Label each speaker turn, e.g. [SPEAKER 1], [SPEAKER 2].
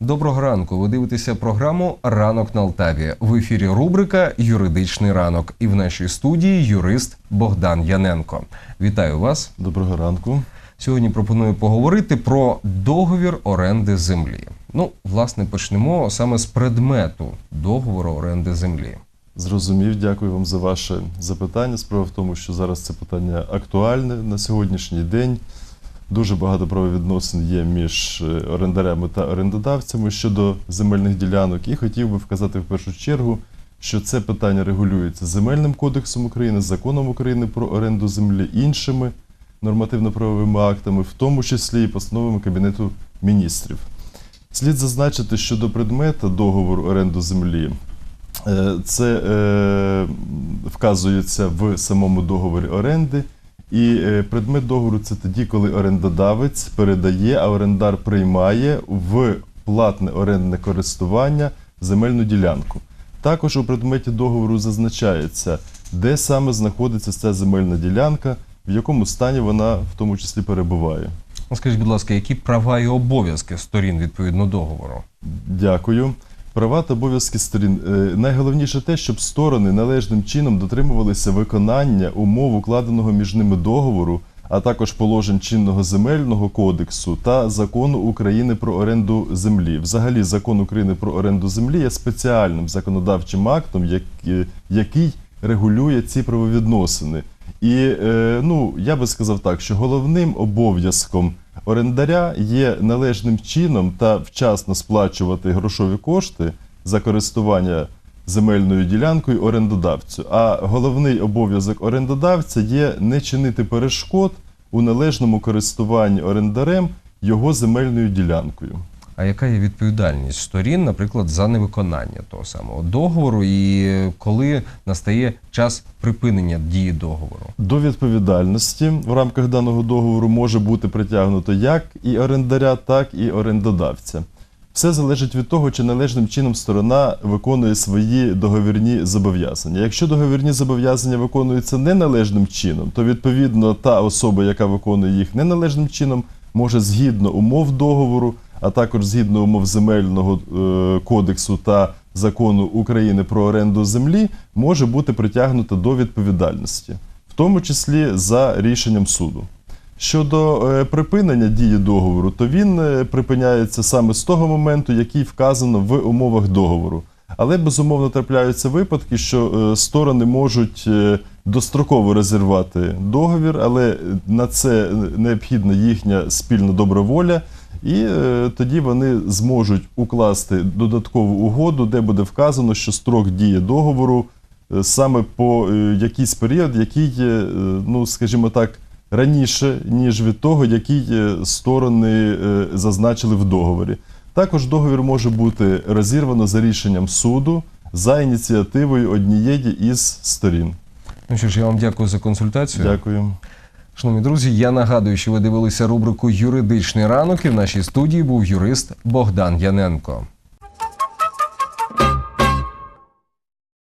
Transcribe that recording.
[SPEAKER 1] Доброго ранку. Ви дивитеся програму Ранок на Алтаві. В ефірі рубрика Юридичний ранок. І в нашій студії юрист Богдан Яненко. Вітаю вас.
[SPEAKER 2] Доброго ранку.
[SPEAKER 1] Сьогодні пропоную поговорити про договір оренди землі. Ну, власне, почнемо саме з предмету договору оренди землі.
[SPEAKER 2] Зрозумів, дякую вам за ваше запитання. Справа в тому, що зараз це питання актуальне на сьогоднішній день. Дуже багато правовідносин є між е, орендарями та орендодавцями щодо земельних ділянок. І хотів би вказати в першу чергу, що це питання регулюється Земельним кодексом України, законом України про оренду землі, іншими нормативно-правовими актами, в тому числі і постановами Кабінету міністрів. Слід зазначити щодо предмета договору оренду землі. Е, Це е, вказується в самому договорі оренди. І е, предмет договору це тоді, коли орендодавець передає, а орендар приймає в платне орендне користування земельну ділянку. Також у предметі договору зазначається, де саме знаходиться ця земельна ділянка, в якому стані вона в тому числі перебуває.
[SPEAKER 1] Скажіть, будь ласка, які права і обов'язки сторін відповідно договору?
[SPEAKER 2] Дякую. Права та обов'язки сторін. Е, Найголовніше те, щоб сторони належним чином дотримувалися виконання умов укладеного між ними договору, а також положень чинного земельного кодексу та закону України про оренду землі. Взагалі, закон України про оренду землі є спеціальним законодавчим актом, е, який регулює ці правовідносини. І е, ну, я би сказав так, що головним обов'язком орендаря є належним чином та вчасно сплачувати грошові кошти за користування земельною ділянкою орендодавцю. А головний обов'язок орендодавця є не чинити перешкод у належному користуванні орендарем його земельною ділянкою.
[SPEAKER 1] А яка є відповідальність сторін, наприклад, за невиконання того самого договору, і коли настає час припинення дії договору?
[SPEAKER 2] До відповідальності в рамках даного договору може бути притягнуто як і орендаря, так і орендодавця. Все залежить від того, чи належним чином сторона виконує свої договірні зобов'язання. Якщо договірні зобов'язання виконуються неналежним чином, то відповідно та особа, яка виконує їх неналежним чином, може згідно умов договору, а також згідно умов земельного е, кодексу та закону України про оренду землі, може бути притягнута до відповідальності, в тому числі за рішенням суду. Щодо е, припинення дії договору, то він е, припиняється саме з того моменту, який вказано в умовах договору. Але безумовно трапляються випадки, що сторони можуть достроково розірвати договір, але на це необхідна їхня спільна добра воля, і е, тоді вони зможуть укласти додаткову угоду, де буде вказано, що строк дії договору е, саме по е, якийсь період, який ну скажімо так, раніше, ніж від того, е, сторони зазначили в договорі. Також договір може бути розірвано за рішенням суду за ініціативою однієї із сторін.
[SPEAKER 1] Ну що ж, я вам дякую за консультацію.
[SPEAKER 2] Дякую.
[SPEAKER 1] Шановні друзі, я нагадую, що ви дивилися рубрику Юридичний ранок і в нашій студії був юрист Богдан Яненко.